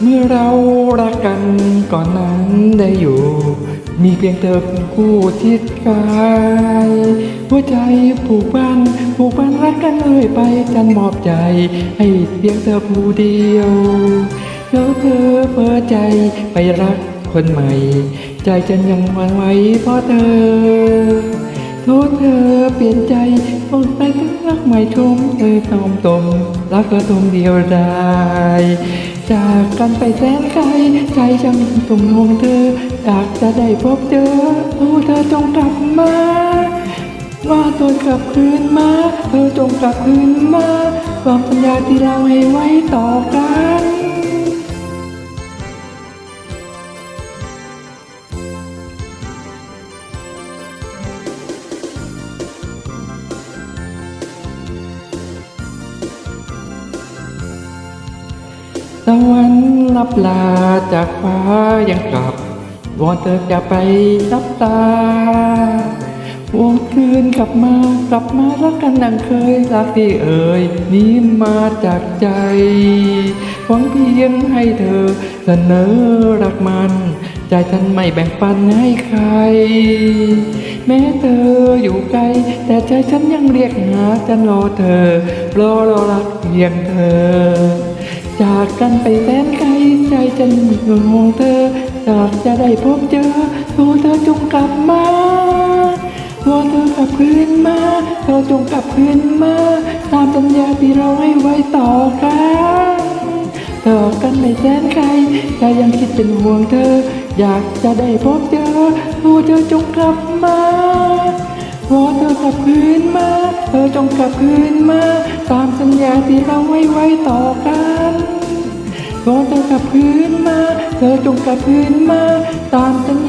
เมื่อเรารักกันก่อนนั้นได้อยู่ มีเพียงเธอเป็นคู่ทิศกายหัวใจผูกพันผูกพันรักกันเลยไปฉันมอบใจ ให้เพียงเธอผู้เดียวแล้วเธอเปิดใจไปรักคนใหม่ ใจฉันยังหวั่นไหวเพราะเธอโทษเธอเปลี่ยนใจ คงไปถึงรักใหม่ชมเธอตอมตมรักเธอตรงเดียวได้จากกันไปแสนไกลใจฉันตรงห่วงเธออยากจะได้พบเจอโอ้เธอจงกลับมาว่าตนกลับคืนมา เธอจงกลับคืนมา ความสัญญาที่เราให้ไว้ต่อกัน ตะวันลับลาจากฟ้ายังกลับวอนเธอจะไปรับตาวอนคืนกลับมากลับมารักกันดังเคยรักที่เอ่ยนี้มาจากใจหวังเพียงให้เธอเสนอรักมัน ใจฉันไม่แบ่งปันให้ใคร แม้เธออยู่ไกล แต่ใจฉันยังเรียกหาฉันรอเธอรอรอรักเพียงเธอ จากกันไปแสนไกลใจฉันห่วงเธอจากจะได้พบเจอโทรเธอจงกลับมาวอนเธอกลับคืนมาเธอจงกลับคืนมาตามสัญญาที่เราให้ไว้ต่อกันต่อกันไปแสนไกลใจยังคิดเป็นห่วงเธอ อยากจะได้พบเจอโทรเธอจงกลับมาวอนเธอกลับคืนมา เธอจงกลับคืนมา ตามสัญญาที่เราไว้ไว้ต่อกัน โจรจงกลับพื้นมาเธอจงกลับพื้นมา ตามฉัน